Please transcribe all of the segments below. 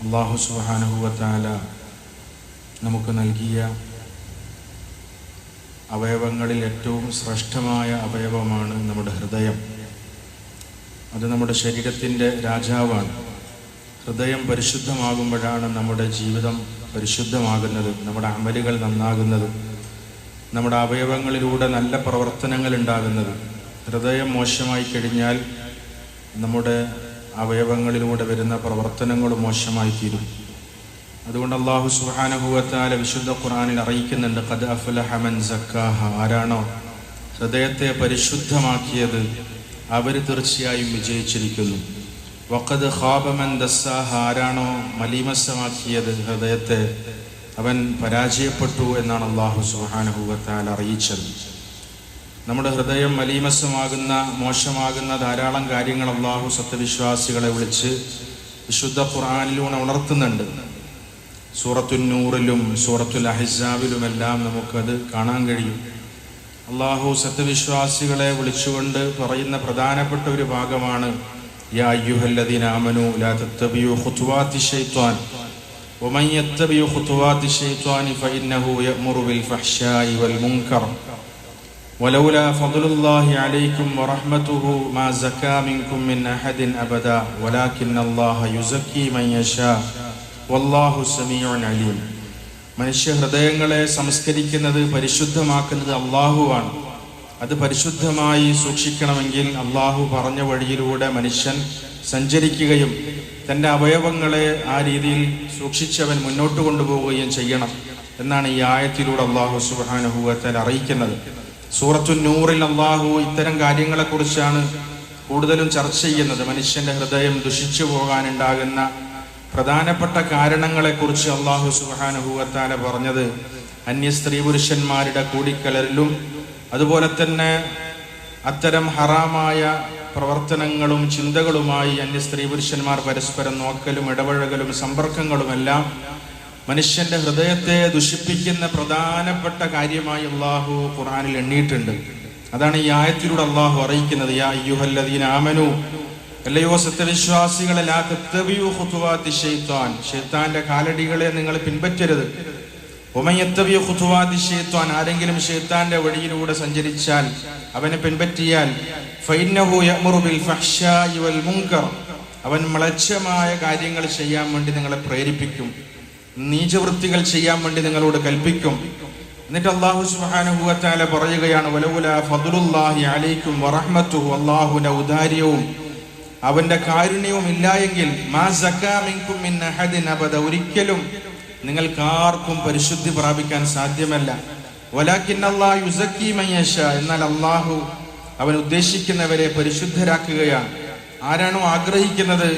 അള്ളാഹു സുബാനുഭവത്താല നമുക്ക് നൽകിയ അവയവങ്ങളിൽ ഏറ്റവും ശ്രേഷ്ഠമായ അവയവമാണ് നമ്മുടെ ഹൃദയം. അത് നമ്മുടെ ശരീരത്തിന്റെ രാജാവാണ്. ഹൃദയം പരിശുദ്ധമാകുമ്പോഴാണ് നമ്മുടെ ജീവിതം പരിശുദ്ധമാകുന്നത് നമ്മുടെ അമലുകൾ നന്നാകുന്നത് നമ്മുടെ അവയവങ്ങളിലൂടെ നല്ല പ്രവർത്തനങ്ങൾ ഉണ്ടാകുന്നത്. ഹൃദയം മോശമായി കഴിഞ്ഞാൽ നമ്മുടെ അവയവങ്ങളിലൂടെ വരുന്ന പ്രവർത്തനങ്ങൾ മോശമായി തീരും അതുകൊണ്ട് അള്ളാഹു സുഹാനുഭവത്താല വിശുദ്ധ ഖുറാനിൽ അറിയിക്കുന്നുണ്ട് ഖദ് അഫുലഹമൻ സക്കാഹ. ആരാണോ ഹൃദയത്തെ പരിശുദ്ധമാക്കിയത് അവർ തീർച്ചയായും വിജയിച്ചിരിക്കുന്നു. വഖദ് ഖാബമൻ ദസ്സാഹ. ആരാണോ മലീമസമാക്കിയത് ഹൃദയത്തെ അവൻ പരാജയപ്പെട്ടു എന്നാണ് അള്ളാഹു സുഹാനുഭവത്താൽ അറിയിച്ചത്. നമ്മുടെ ഹൃദയം മലീമസമാകുന്ന മോശമാകുന്ന ധാരാളം കാര്യങ്ങൾ അള്ളാഹു സത്യവിശ്വാസികളെ വിളിച്ച് വിശുദ്ധ ഖുർആാനിലൂടെ ഉണർത്തുന്നുണ്ട് സൂറത്തുൽ നൂറിലും സൂറത്തുൽ അഹിസാബിലുമെല്ലാം നമുക്കത് കാണാൻ കഴിയും അള്ളാഹു സത്യവിശ്വാസികളെ വിളിച്ചുകൊണ്ട് പറയുന്ന പ്രധാനപ്പെട്ട ഒരു ഭാഗമാണ് യാ അയ്യുഹല്ലദീന ആമനു ലാ തത്തബിയു ഖുതുവാതി ശൈത്വാൻ ومن يتبع خطوات الشيطان فإنه يأمر بالفحشاء والمنكر ولولا فضل الله عليكم ورحمته ما زكى منكم من أحد أبدا ولكن الله يزكي من يشاء والله سميع عليم മനുഷ്യ ഹൃദയങ്ങളെ സംസ്കരിക്കുന്നത് പരിശുദ്ധമാക്കുന്നത് അള്ളാഹുവാണ് അത് പരിശുദ്ധമായി സൂക്ഷിക്കണമെങ്കിൽ അള്ളാഹു പറഞ്ഞ വഴിയിലൂടെ മനുഷ്യൻ സഞ്ചരിക്കുകയും തൻ്റെ അവയവങ്ങളെ ആ രീതിയിൽ സൂക്ഷിച്ചവൻ മുന്നോട്ട് കൊണ്ടുപോവുകയും ചെയ്യണം എന്നാണ് ഈ ആയത്തിലൂടെ അള്ളാഹു സുബാനുഭവത്തിൽ അറിയിക്കുന്നത് സൂറത്തു നൂറിൽ അള്ളാഹു ഇത്തരം കാര്യങ്ങളെക്കുറിച്ചാണ് കൂടുതലും ചർച്ച ചെയ്യുന്നത്. മനുഷ്യന്റെ ഹൃദയം ദുഷിച്ചു പോകാനുണ്ടാകുന്ന പ്രധാനപ്പെട്ട കാരണങ്ങളെക്കുറിച്ച് അള്ളാഹു സുഹാനുഭൂവത്താല പറഞ്ഞത് അന്യ സ്ത്രീ പുരുഷന്മാരുടെ കൂടിക്കലരിലും അതുപോലെ തന്നെ അത്തരം ഹറാമായ പ്രവർത്തനങ്ങളും ചിന്തകളുമായി അന്യ സ്ത്രീ പുരുഷന്മാർ പരസ്പരം നോക്കലും ഇടപഴകലും സമ്പർക്കങ്ങളുമെല്ലാം മനുഷ്യന്റെ ഹൃദയത്തെ ദുഷിപ്പിക്കുന്ന പ്രധാനപ്പെട്ട കാര്യമായി അള്ളാഹു ഖുറാനിൽ എണ്ണിയിട്ടുണ്ട്. അതാണ് ഈ ആയത്തിലൂടെ അള്ളാഹു അറിയിക്കുന്നത്. യാ അയ്യുഹല്ലദീന ആമനു. അല്ലയോ സത്യവിശ്വാസികളെ ലാ ശൈത്താന്റെ കാലടികളെ നിങ്ങൾ പിൻപറ്റരുത്. ഉമയത്തബിയു ഖുതുവാതി ശൈത്താൻ. ആരെങ്കിലും ഷെയ്ത്താന്റെ വഴിയിലൂടെ സഞ്ചരിച്ചാൽ അവനെ പിൻപറ്റിയാൽ യഅ്മുറു ബിൽ ഫഹ്ശായി വൽ അവൻ മളച്ചമായ കാര്യങ്ങൾ ചെയ്യാൻ വേണ്ടി നിങ്ങളെ പ്രേരിപ്പിക്കും. നീചവൃത്തികൾ ചെയ്യാൻ വേണ്ടി നിങ്ങളോട് കൽപ്പിക്കും. എന്നിട്ട് അള്ളാഹു സുബ്ഹാനഹു വതആല പറയുകയാണ് അലൈക്കും അല്ലാഹുവിന്റെ ഔദാര്യവും അവന്റെ കാരുണ്യവും ഇല്ല എങ്കിൽ മാ സക്കാ മിൻ അഹദിൻ അബദ. ഒരിക്കലും നിങ്ങൾക്ക് ആർക്കും പരിശുദ്ധി പ്രാപിക്കാൻ സാധ്യമല്ല. എന്നാൽ അള്ളാഹു അവൻ ഉദ്ദേശിക്കുന്നവരെ പരിശുദ്ധരാക്കുകയാണ്. ആരാണോ ആഗ്രഹിക്കുന്നത്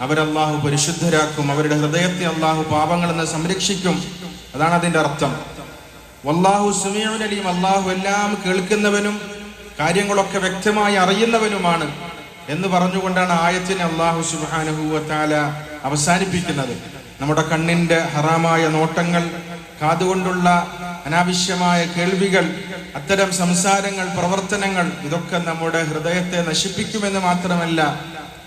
അവരല്ലാഹു പരിശുദ്ധരാക്കും അവരുടെ ഹൃദയത്തെ അള്ളാഹു പാപങ്ങളിൽ നിന്ന് സംരക്ഷിക്കും. അതാണ് അതിന്റെ അർത്ഥം. വല്ലാഹു സുമിയും അള്ളാഹു എല്ലാം കേൾക്കുന്നവനും കാര്യങ്ങളൊക്കെ വ്യക്തമായി അറിയുന്നവനുമാണ് എന്ന് പറഞ്ഞുകൊണ്ടാണ് ആയത്തിനെ അള്ളാഹു സുബാനുഭൂവത്താല അവസാനിപ്പിക്കുന്നത്. നമ്മുടെ കണ്ണിന്റെ ഹറാമായ നോട്ടങ്ങൾ കാതുകൊണ്ടുള്ള അനാവശ്യമായ കേൾവികൾ അത്തരം സംസാരങ്ങൾ പ്രവർത്തനങ്ങൾ ഇതൊക്കെ നമ്മുടെ ഹൃദയത്തെ നശിപ്പിക്കുമെന്ന് മാത്രമല്ല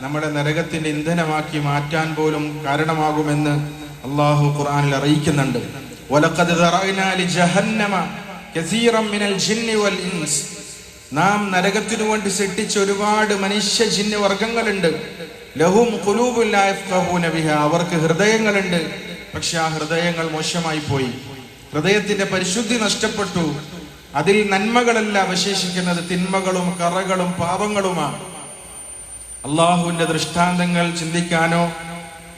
നമ്മുടെ നരകത്തിന്റെ ഇന്ധനമാക്കി മാറ്റാൻ പോലും കാരണമാകുമെന്ന് അള്ളാഹു ഖുർആനിൽ അറിയിക്കുന്നുണ്ട്. നാം നരകത്തിനു വേണ്ടി സൃഷ്ടിച്ച ഒരുപാട് മനുഷ്യ ജിന്ന വർഗങ്ങളുണ്ട് ലഹും അവർക്ക് ഹൃദയങ്ങളുണ്ട്. പക്ഷെ ആ ഹൃദയങ്ങൾ മോശമായി പോയി. ഹൃദയത്തിന്റെ പരിശുദ്ധി നഷ്ടപ്പെട്ടു. അതിൽ നന്മകളല്ല അവശേഷിക്കുന്നത് തിന്മകളും കറകളും പാപങ്ങളുമാണ്. അള്ളാഹുവിന്റെ ദൃഷ്ടാന്തങ്ങൾ ചിന്തിക്കാനോ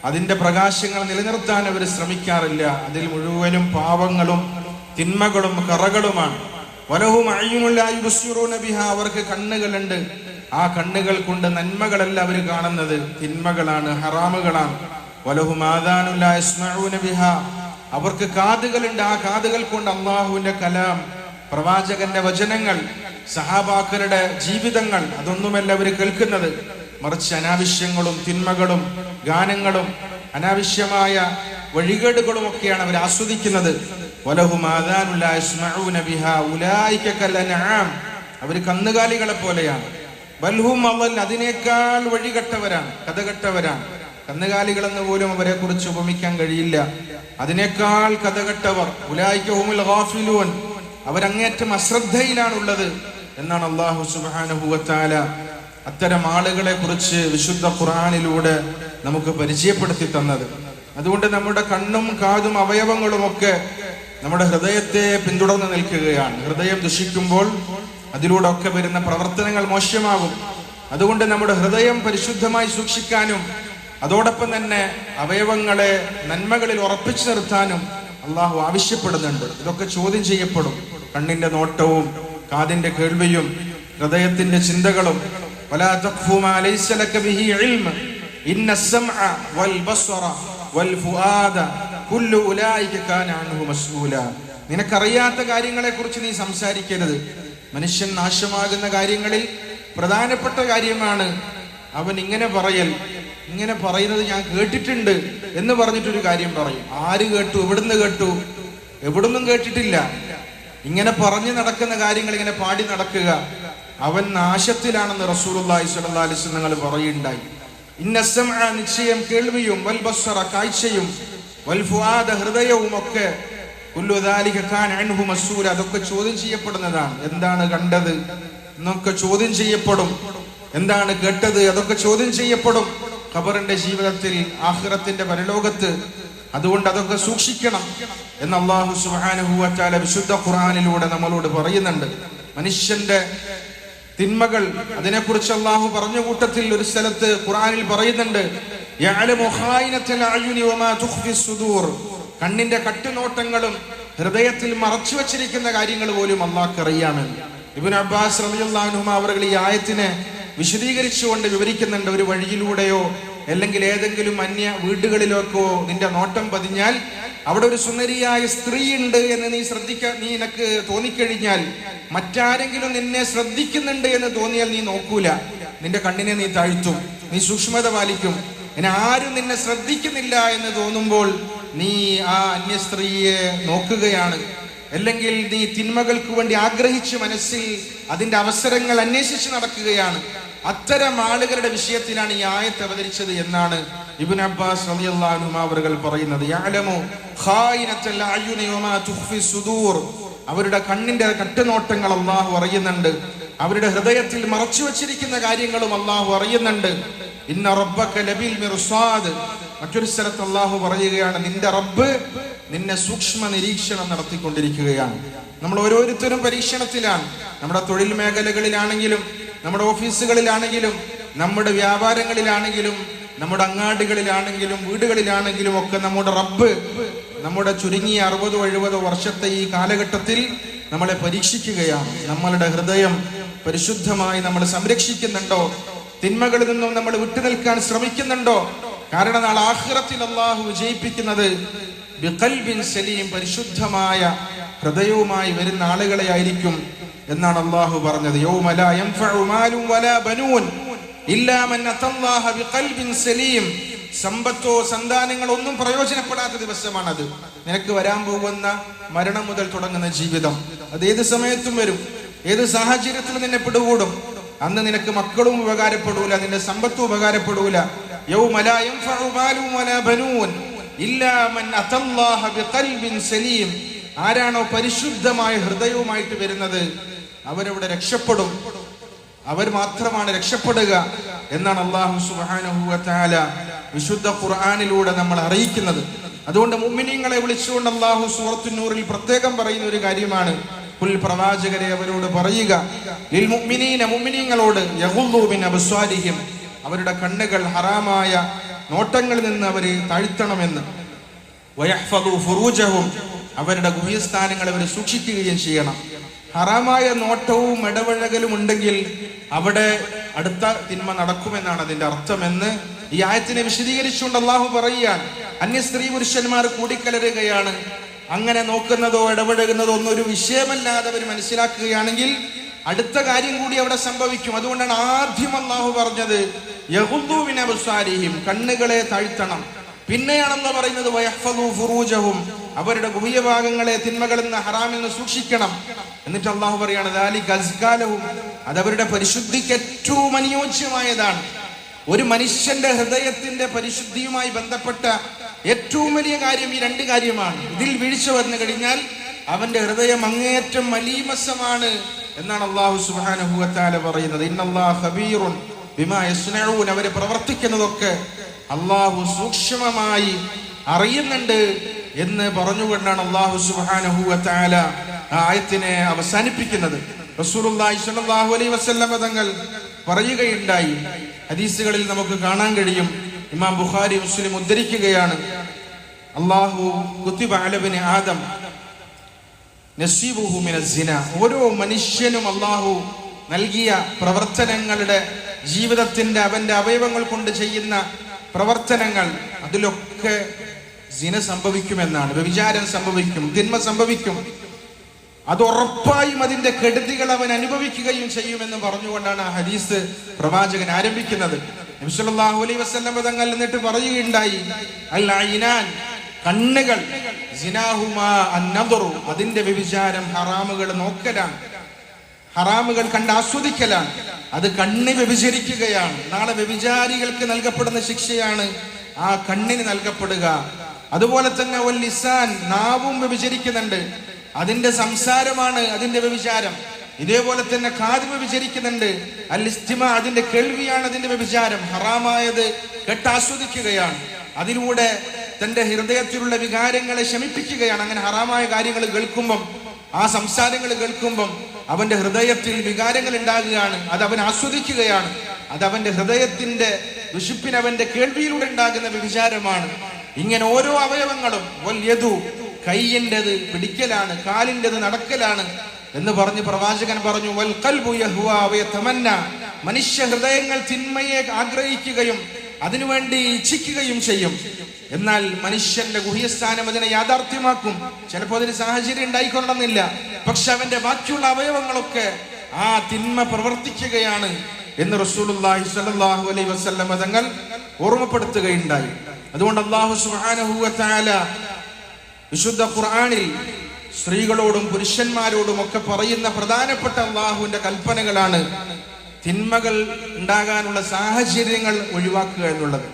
അതിന്റെ പ്രകാശങ്ങൾ നിലനിർത്താൻ അവർ ശ്രമിക്കാറില്ല. അതിൽ മുഴുവനും പാവങ്ങളും തിന്മകളും കറകളുമാണ്. വലഹും ബിഹാ. അവർക്ക് കണ്ണുകളുണ്ട്. ആ കണ്ണുകൾ കൊണ്ട് നന്മകളല്ല അവർ കാണുന്നത്. തിന്മകളാണ് ഹറാമുകളാണ്. വലഹും ബിഹാ. അവർക്ക് കാതുകളുണ്ട്. ആ കാതുകൾ കൊണ്ട് അള്ളാഹുവിന്റെ കലാം പ്രവാചകന്റെ വചനങ്ങൾ സഹാബാക്കരുടെ ജീവിതങ്ങൾ അതൊന്നുമല്ല അവർ കേൾക്കുന്നത്. മറിച്ച് അനാവശ്യങ്ങളും തിന്മകളും ഗാനങ്ങളും അനാവശ്യമായ വഴികേടുകളും ഒക്കെയാണ് അവർ ആസ്വദിക്കുന്നത് അവർ കന്നുകാലികളെ പോലെയാണ്. ബൽഹും അവൽ അതിനേക്കാൾ വഴികെട്ടവരാണ് കഥകെട്ടവരാണ്. കന്നുകാലികളെന്ന് പോലും അവരെ കുറിച്ച് ഉപമിക്കാൻ കഴിയില്ല. അതിനേക്കാൾ കഥകെട്ടവർ ഉലായിക്കഹുമുൽ ഗാഫിലൂൻ. അവരങ്ങേറ്റം അശ്രദ്ധയിലാണുള്ളത് എന്നാണ് അള്ളാഹു സുബാനുഭൂവത്താല അത്തരം ആളുകളെ കുറിച്ച് വിശുദ്ധ ഖുറാനിലൂടെ നമുക്ക് പരിചയപ്പെടുത്തി തന്നത്. അതുകൊണ്ട് നമ്മുടെ കണ്ണും കാതും അവയവങ്ങളും ഒക്കെ നമ്മുടെ ഹൃദയത്തെ പിന്തുടർന്ന് നിൽക്കുകയാണ്. ഹൃദയം ദുഷിക്കുമ്പോൾ അതിലൂടെ ഒക്കെ വരുന്ന പ്രവർത്തനങ്ങൾ മോശമാകും. അതുകൊണ്ട് നമ്മുടെ ഹൃദയം പരിശുദ്ധമായി സൂക്ഷിക്കാനും അതോടൊപ്പം തന്നെ അവയവങ്ങളെ നന്മകളിൽ ഉറപ്പിച്ചു നിർത്താനും അള്ളാഹു ആവശ്യപ്പെടുന്നുണ്ട്. ഇതൊക്കെ ചോദ്യം ചെയ്യപ്പെടും. കണ്ണിന്റെ നോട്ടവും കാതിന്റെ കേൾവിയും ഹൃദയത്തിന്റെ ചിന്തകളും ولا تقف ما ليس لك به علم إن السمع والبصر والفؤاد كل أولئك كان عنه مسؤولا നിനക്കറിയാത്ത കാര്യങ്ങളെ കുറിച്ച് നീ സംസാരിക്കരുത് മനുഷ്യൻ നാശമാകുന്ന കാര്യങ്ങളിൽ പ്രധാനപ്പെട്ട കാര്യമാണ് അവൻ ഇങ്ങനെ പറയൽ ഇങ്ങനെ പറയുന്നത് ഞാൻ കേട്ടിട്ടുണ്ട് എന്ന് പറഞ്ഞിട്ടൊരു കാര്യം പറയും ആര് കേട്ടു എവിടുന്ന് കേട്ടു എവിടുന്നും കേട്ടിട്ടില്ല ഇങ്ങനെ പറഞ്ഞു നടക്കുന്ന കാര്യങ്ങൾ ഇങ്ങനെ പാടി നടക്കുക അവൻ നാശത്തിലാണെന്ന് റസൂലുള്ളാഹി സ്വല്ലല്ലാഹി അലൈഹി വസല്ലം നിങ്ങൾ പറയുണ്ടായി ഇന്ന സമഅ നിശ്ചയം കേൾവിയും വൽ ബസ്സറ കാഴ്ചയും വൽ ഫുആദ ഹൃദയവും ഒക്കെ കാൻ അതൊക്കെ ചോദ്യം ചെയ്യപ്പെടുന്നതാണ്. എന്താണ് കണ്ടത്? എന്നൊക്കെ ചോദ്യം ചെയ്യപ്പെടും. എന്താണ് കേട്ടത്? അതൊക്കെ ചോദ്യം ചെയ്യപ്പെടും. ഖബറിന്റെ ജീവിതത്തിൽ ആഹ്റത്തിന്റെ പരലോകത്ത് അതുകൊണ്ട് അതൊക്കെ സൂക്ഷിക്കണം എന്ന് അള്ളാഹു തആല വിശുദ്ധ ഖുർആനിലൂടെ നമ്മളോട് പറയുന്നുണ്ട്. മനുഷ്യന്റെ തിന്മകൾ. അതിനെക്കുറിച്ച് അള്ളാഹു പറഞ്ഞ കൂട്ടത്തിൽ ഒരു സ്ഥലത്ത് ഖുറാനിൽ പറയുന്നുണ്ട് കണ്ണിന്റെ കട്ടുനോട്ടങ്ങളും ഹൃദയത്തിൽ മറച്ചു വച്ചിരിക്കുന്ന കാര്യങ്ങൾ പോലും അള്ളാഹ് അറിയാണ് ഇബ്നു അബ്ബാസ് റളിയല്ലാഹു അൻഹു അവർ ഈ ആയത്തിനെ വിശദീകരിച്ചുകൊണ്ട് വിവരിക്കുന്നുണ്ട് ഒരു വഴിയിലൂടെയോ അല്ലെങ്കിൽ ഏതെങ്കിലും അന്യ വീടുകളിലേക്കോ നിന്റെ നോട്ടം പതിഞ്ഞാൽ അവിടെ ഒരു സുന്ദരിയായ സ്ത്രീ ഉണ്ട് എന്ന് നീ ശ്രദ്ധിക്ക നീ നിനക്ക് തോന്നിക്കഴിഞ്ഞാൽ മറ്റാരെങ്കിലും നിന്നെ ശ്രദ്ധിക്കുന്നുണ്ട് എന്ന് തോന്നിയാൽ നീ നോക്കൂല. നിന്റെ കണ്ണിനെ നീ താഴ്ത്തും നീ സൂക്ഷ്മത പാലിക്കും. ഇനി ആരും നിന്നെ ശ്രദ്ധിക്കുന്നില്ല എന്ന് തോന്നുമ്പോൾ നീ ആ അന്യ സ്ത്രീയെ നോക്കുകയാണ്. അല്ലെങ്കിൽ നീ തിന്മകൾക്ക് വേണ്ടി ആഗ്രഹിച്ച് മനസ്സിൽ അതിന്റെ അവസരങ്ങൾ അന്വേഷിച്ച് നടക്കുകയാണ്. അത്തരം ആളുകളുടെ വിഷയത്തിലാണ് ഈ ആയത്ത് അവതരിച്ചത് എന്നാണ് ഇബിൻ അബ്ബാസ് അലിയല്ലാനും പറയുന്നത് അവരുടെ കണ്ണിന്റെ കട്ടുനോട്ടങ്ങൾ അള്ളാഹു അറിയുന്നുണ്ട്. അവരുടെ ഹൃദയത്തിൽ മറച്ചു വച്ചിരിക്കുന്ന കാര്യങ്ങളും അള്ളാഹു അറിയുന്നുണ്ട്. ഇന്ന റബ്ബിൽ മിർസാദ്. മറ്റൊരു സ്ഥലത്ത് അള്ളാഹു പറയുകയാണ് നിന്റെ റബ്ബ് നിന്നെ സൂക്ഷ്മ നിരീക്ഷണം നടത്തിക്കൊണ്ടിരിക്കുകയാണ്. നമ്മൾ ഓരോരുത്തരും പരീക്ഷണത്തിലാണ്. നമ്മുടെ തൊഴിൽ മേഖലകളിലാണെങ്കിലും നമ്മുടെ ഓഫീസുകളിലാണെങ്കിലും നമ്മുടെ വ്യാപാരങ്ങളിലാണെങ്കിലും നമ്മുടെ അങ്ങാടികളിലാണെങ്കിലും വീടുകളിലാണെങ്കിലും ഒക്കെ നമ്മുടെ റബ്ബ് നമ്മുടെ ചുരുങ്ങിയ അറുപതോ എഴുപതോ വർഷത്തെ ഈ കാലഘട്ടത്തിൽ നമ്മളെ പരീക്ഷിക്കുകയാണ്. നമ്മളുടെ ഹൃദയം പരിശുദ്ധമായി നമ്മൾ സംരക്ഷിക്കുന്നുണ്ടോ? തിന്മകളിൽ നിന്നും നമ്മൾ വിട്ടുനിൽക്കാൻ ശ്രമിക്കുന്നുണ്ടോ? കാരണം നാളെ ആഹ്റത്തിൽ അള്ളാഹു വിജയിപ്പിക്കുന്നത് ബിഖൽബിൻ സലീം പരിശുദ്ധമായ ഹൃദയവുമായി വരുന്ന ആളുകളെ ആയിരിക്കും എന്നാണ് അള്ളാഹു പറഞ്ഞത്. യൗമ സലീം. സമ്പത്തോ സന്താനങ്ങളോ ഒന്നും പ്രയോജനപ്പെടാത്ത ദിവസമാണത്. നിനക്ക് വരാൻ പോകുന്ന മരണം മുതൽ തുടങ്ങുന്ന ജീവിതം. അത് ഏത് സമയത്തും വരും. ഏത് സാഹചര്യത്തിലും നിന്നെ പിടികൂടും. അന്ന് നിനക്ക് മക്കളും ഉപകാരപ്പെടൂല നിന്റെ സമ്പത്തും ഉപകാരപ്പെടൂല. സലീം. ആരാണോ പരിശുദ്ധമായ ഹൃദയവുമായിട്ട് വരുന്നത് അവരവിടെ രക്ഷപ്പെടും. അവർ മാത്രമാണ് രക്ഷപ്പെടുക എന്നാണ് അള്ളാഹു തആല വിശുദ്ധ ഖുർആാനിലൂടെ നമ്മൾ അറിയിക്കുന്നത്. അതുകൊണ്ട് മുമ്മിനിങ്ങളെ വിളിച്ചുകൊണ്ട് അള്ളാഹു സൂറത്തുൻ നൂറിൽ പ്രത്യേകം പറയുന്ന ഒരു കാര്യമാണ്. പുൽ പ്രവാചകരെ അവരോട് പറയുക യഗുദ്ദു മിൻ അവരുടെ കണ്ണുകൾ ഹറാമായ നോട്ടങ്ങളിൽ നിന്ന് അവർ താഴ്ത്തണമെന്ന്. അവരുടെ ഗുഹ്യസ്ഥാനങ്ങൾ അവർ സൂക്ഷിക്കുകയും ചെയ്യണം. ഹറാമായ നോട്ടവും ഇടപഴകലും ഉണ്ടെങ്കിൽ അവിടെ അടുത്ത തിന്മ നടക്കുമെന്നാണ് അതിന്റെ അർത്ഥമെന്ന് ഈ ആയത്തിനെ വിശദീകരിച്ചുകൊണ്ട് അള്ളാഹു പറയുകയാണ്. അന്യ സ്ത്രീ പുരുഷന്മാർ കൂടിക്കലരുകയാണ്. അങ്ങനെ നോക്കുന്നതോ ഇടപഴകുന്നതോ ഒന്നും ഒരു വിഷയമല്ലാതെ അവർ മനസ്സിലാക്കുകയാണെങ്കിൽ അടുത്ത കാര്യം കൂടി അവിടെ സംഭവിക്കും. അതുകൊണ്ടാണ് ആദ്യം അള്ളാഹു പറഞ്ഞത് അബ്സാരിഹിം കണ്ണുകളെ താഴ്ത്തണം. പിന്നെയാണെന്ന് പറയുന്നത് വയഹ്ഫദു ഫുറൂജഹും അവരുടെ ഗുഹ്യഭാഗങ്ങളെ തിന്മകളിൽ നിന്ന് ഹറാമിൽ നിന്ന് സൂക്ഷിക്കണം. എന്നിട്ട് അള്ളാഹു പറയാണ് ദാലിക ഗസ്കാലവും അത് അവരുടെ പരിശുദ്ധിക്ക് ഏറ്റവും അനുയോജ്യമായതാണ്. ഒരു മനുഷ്യന്റെ ഹൃദയത്തിന്റെ പരിശുദ്ധിയുമായി ബന്ധപ്പെട്ട ഏറ്റവും വലിയ കാര്യം ഈ രണ്ട് കാര്യമാണ്. ഇതിൽ വീഴ്ച വന്നു കഴിഞ്ഞാൽ അവന്റെ ഹൃദയം അങ്ങേയറ്റം മലീമസമാണ് എന്നാണ് അള്ളാഹു സുബാനുഭവത്താല പറയുന്നത്. അവർ പ്രവർത്തിക്കുന്നതൊക്കെ അള്ളാഹു സൂക്ഷ്മമായി അറിയുന്നുണ്ട്. എന്ന് പറഞ്ഞുകൊണ്ടാണ് അള്ളാഹു സുബാനഹു ആ ആയത്തിനെ അവസാനിപ്പിക്കുന്നത്. റസൂലുള്ളാഹി സ്വല്ലല്ലാഹു അലൈഹി വസല്ലം തങ്ങൾ പറയുകയുണ്ടായി. ഹദീസുകളിൽ നമുക്ക് കാണാൻ കഴിയും. ഇമാം ബുഖാരി മുസ്ലിം ഉദ്ധരിക്കുകയാണ്. അള്ളാഹു ആദം ഓരോ മനുഷ്യനും അള്ളാഹു നൽകിയ പ്രവർത്തനങ്ങളുടെ ജീവിതത്തിന്റെ അവന്റെ അവയവങ്ങൾ കൊണ്ട് ചെയ്യുന്ന പ്രവർത്തനങ്ങൾ അതിലൊക്കെ സിന സംഭവിക്കുമെന്നാണ്. വ്യഭിചാരം സംഭവിക്കും തിന്മ സംഭവിക്കും. അത് ഉറപ്പായും അതിന്റെ കെടുതികൾ അവൻ അനുഭവിക്കുകയും ചെയ്യുമെന്ന് പറഞ്ഞുകൊണ്ടാണ് ആ ഹദീസ് പ്രവാചകൻ ആരംഭിക്കുന്നത്. നബി സല്ലല്ലാഹു അലൈഹി വസല്ലം തങ്ങൾ എന്നിട്ട് പറയുകയുണ്ടായി അൽ കണ്ണുകൾ അതിന്റെ വ്യഭിചാരം ഹറാമുകൾ നോക്കലാണ്. ഹറാമുകൾ കണ്ട് ആസ്വദിക്കലാണ്. അത് കണ്ണ് വ്യഭിചരിക്കുകയാണ്. നാളെ വ്യഭിചാരികൾക്ക് നൽകപ്പെടുന്ന ശിക്ഷയാണ് ആ കണ്ണിന് നൽകപ്പെടുക. അതുപോലെ തന്നെ ഒൽ ലിസാൻ നാവും വ്യഭിചരിക്കുന്നുണ്ട്. അതിന്റെ സംസാരമാണ് അതിന്റെ വ്യഭിചാരം. ഇതേപോലെ തന്നെ കാത് വ്യഭിചരിക്കുന്നുണ്ട്. അൽ ഇസ്തിമ അതിന്റെ കേൾവിയാണ് അതിന്റെ വ്യഭിചാരം. ഹറാമായത് കെട്ടാസ്വദിക്കുകയാണ്. അതിലൂടെ തന്റെ ഹൃദയത്തിലുള്ള വികാരങ്ങളെ ശമിപ്പിക്കുകയാണ്. അങ്ങനെ ഹറാമായ കാര്യങ്ങൾ കേൾക്കുമ്പം ആ സംസാരങ്ങൾ കേൾക്കുമ്പം അവന്റെ ഹൃദയത്തിൽ വികാരങ്ങൾ ഉണ്ടാകുകയാണ്. അത് അവൻ ആസ്വദിക്കുകയാണ്. അത് അവന്റെ ഹൃദയത്തിന്റെ വിശുപ്പിന് അവന്റെ കേൾവിയിലൂടെ ഉണ്ടാകുന്ന വ്യഭിചാരമാണ്. ഇങ്ങനെ ഓരോ അവയവങ്ങളും വല്യതു കൈയിന്റെത് പിടിക്കലാണ് കാലിന്റെത് നടക്കലാണ് എന്ന് പറഞ്ഞ് പ്രവാചകൻ പറഞ്ഞു വൽ വയതമന്ന മനുഷ്യ ഹൃദയങ്ങൾ തിന്മയെ ആഗ്രഹിക്കുകയും അതിനുവേണ്ടി ഇച്ഛിക്കുകയും ചെയ്യും. എന്നാൽ മനുഷ്യന്റെ ഗുഹ്യസ്ഥാനം അതിനെ യാഥാർത്ഥ്യമാക്കും. ചിലപ്പോൾ അതിന് സാഹചര്യം ഉണ്ടായിക്കൊള്ളണമെന്നില്ല. പക്ഷെ അവന്റെ ബാക്കിയുള്ള അവയവങ്ങളൊക്കെ ആ തിന്മ പ്രവർത്തിക്കുകയാണ് എന്ന് റസൂലുള്ളാഹി സ്വല്ലല്ലാഹു അലൈഹി വസല്ലം തങ്ങൾ ഓർമ്മപ്പെടുത്തുകയുണ്ടായി. അതുകൊണ്ട് അള്ളാഹു തആല വിശുദ്ധ ഖുർആാനിൽ സ്ത്രീകളോടും പുരുഷന്മാരോടും ഒക്കെ പറയുന്ന പ്രധാനപ്പെട്ട അള്ളാഹുവിന്റെ കൽപ്പനകളാണ് തിന്മകൾ ഉണ്ടാകാനുള്ള സാഹചര്യങ്ങൾ ഒഴിവാക്കുക എന്നുള്ളത്.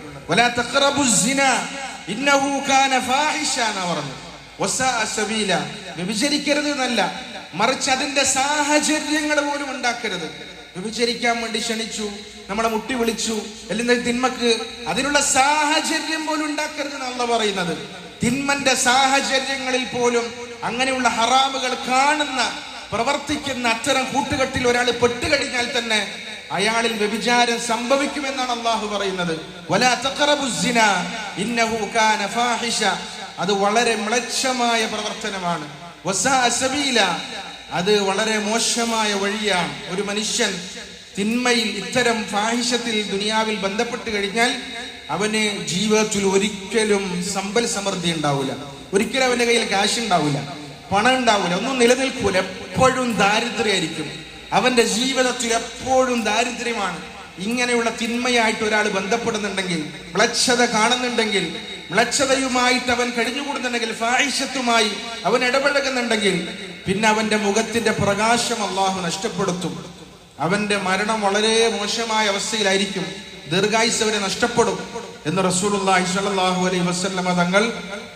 പറഞ്ഞു എന്നല്ല മറിച്ച് അതിന്റെ സാഹചര്യങ്ങൾ പോലും ഉണ്ടാക്കരുത്. വ്യഭിചരിക്കാൻ വേണ്ടി ക്ഷണിച്ചു നമ്മളെ മുട്ടി വിളിച്ചു. അല്ലെങ്കിൽ തിന്മക്ക് അതിനുള്ള സാഹചര്യം പോലും ഉണ്ടാക്കരുത് എന്നല്ല പറയുന്നത്. തിന്മന്റെ സാഹചര്യങ്ങളിൽ പോലും അങ്ങനെയുള്ള ഹറാമുകൾ കാണുന്ന പ്രവർത്തിക്കുന്ന അത്തരം കൂട്ടുകെട്ടിൽ ഒരാൾ പെട്ടുകഴിഞ്ഞാൽ തന്നെ അയാളിൽ വ്യഭിചാരം സംഭവിക്കുമെന്നാണ് അള്ളാഹു പറയുന്നത്. അത് വളരെ മ്ലച്ഛമായ പ്രവർത്തനമാണ്. അത് വളരെ മോശമായ വഴിയാണ്. ഒരു മനുഷ്യൻ തിന്മയിൽ ഇത്തരം ഫാഹിഷത്തിൽ ദുനിയാവിൽ ബന്ധപ്പെട്ട് കഴിഞ്ഞാൽ അവന് ജീവിതത്തിൽ ഒരിക്കലും സമ്പൽ സമൃദ്ധി ഉണ്ടാവില്ല. ഒരിക്കലും അവന്റെ കയ്യിൽ കാശ് ഉണ്ടാവില്ല. പണം ഉണ്ടാവില്ല. ഒന്നും നിലനിൽക്കൂല. എപ്പോഴും ദാരിദ്ര്യമായിരിക്കും. അവന്റെ ജീവിതത്തിൽ എപ്പോഴും ദാരിദ്ര്യമാണ്. ഇങ്ങനെയുള്ള തിന്മയായിട്ട് ഒരാൾ ബന്ധപ്പെടുന്നുണ്ടെങ്കിൽ മ്ലച്ഛത കാണുന്നുണ്ടെങ്കിൽ മ്ലച്ഛതയുമായിട്ട് അവൻ കഴിഞ്ഞുകൂടുന്നുണ്ടെങ്കിൽ ഫാഹിഷത്തുമായി അവൻ ഇടപഴകുന്നുണ്ടെങ്കിൽ പിന്നെ അവന്റെ മുഖത്തിന്റെ പ്രകാശം അള്ളാഹു നഷ്ടപ്പെടുത്തും. അവന്റെ മരണം വളരെ മോശമായ അവസ്ഥയിലായിരിക്കും. ദീർഘായുസ് അവരെ നഷ്ടപ്പെടും എന്ന് റസൂലുള്ളാഹി സ്വല്ലല്ലാഹു അലൈഹി വസല്ലമ തങ്ങൾ